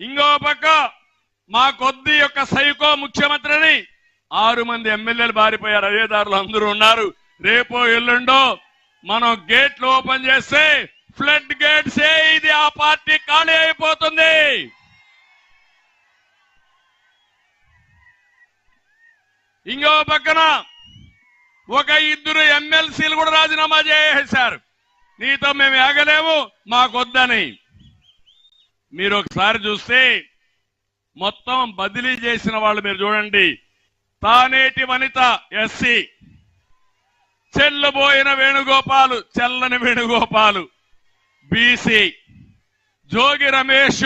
ఇంకో పక్క మా కొద్ది యొక్క సైకో ముఖ్యమంత్రిని ఆరు మంది ఎమ్మెల్యేలు బారిపోయారు. అదేదారులు అందరూ ఉన్నారు. రేపో ఎల్లుండో మనం గేట్లు ఓపెన్ చేస్తే ఫ్లడ్ గేట్స్ ఇది ఆ పార్టీ ఖాళీ అయిపోతుంది. ఇంకో పక్కన ఒక ఇద్దరు ఎమ్మెల్సీలు కూడా రాజీనామా చేసేశారు నీతో మేము ఏగలేము మాకొద్దని. మీరు ఒకసారి చూస్తే మొత్తం బదిలీ చేసిన వాళ్ళు మీరు చూడండి. తానేటి వనిత ఎస్సీ. చెల్లబోయిన వేణుగోపాలు చెల్లని వేణుగోపాలు బీసీ. జోగి రమేష్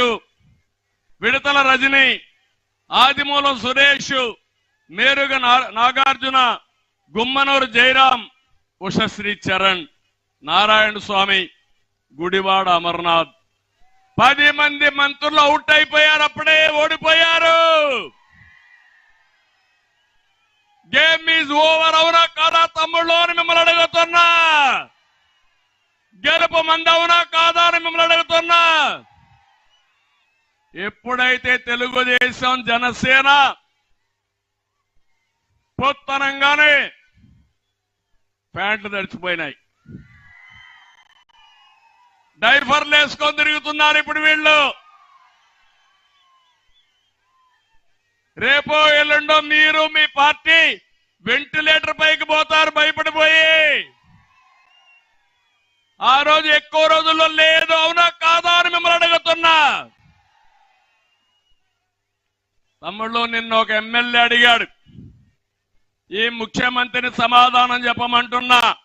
విడతల రజని ఆదిమూలం సురేష్ మేరుగ నా- నాగార్జున గుమ్మనూరు జయరాం ఉషశ్రీ చరణ్ నారాయణ స్వామి గుడివాడ అమర్నాథ్. పది మంది మంత్రులు అవుట్ అయిపోయారు అప్పుడే ఓడిపోయారు. గేమ్ ఈజ్ ఓవర్ అవునా కాదా తమ్ముళ్ళు అని మిమ్మల్ని అడుగుతున్నా. గెలుపు మంది అవునా కాదా అని మిమ్మల్ని అడుగుతున్నా. ఎప్పుడైతే తెలుగుదేశం జనసేన పొత్తనంగానే ప్యాంట్లు తడిచిపోయినాయి. డైఫర్లు వేసుకొని తిరుగుతున్నారు ఇప్పుడు వీళ్ళు. రేపో ఎల్లుండో మీరు మీ పార్టీ వెంటిలేటర్ పైకి పోతారు భయపడిపోయి. ఆ రోజు ఎక్కువ రోజుల్లో లేదు అవునా కాదా అని మిమ్మల్ని అడుగుతున్నా. తమ్ముళ్ళు నిన్న ఒక ఎమ్మెల్యే అడిగాడు. ఈ ముఖ్యమంత్రిని సమాధానం చెప్పమంటున్నా.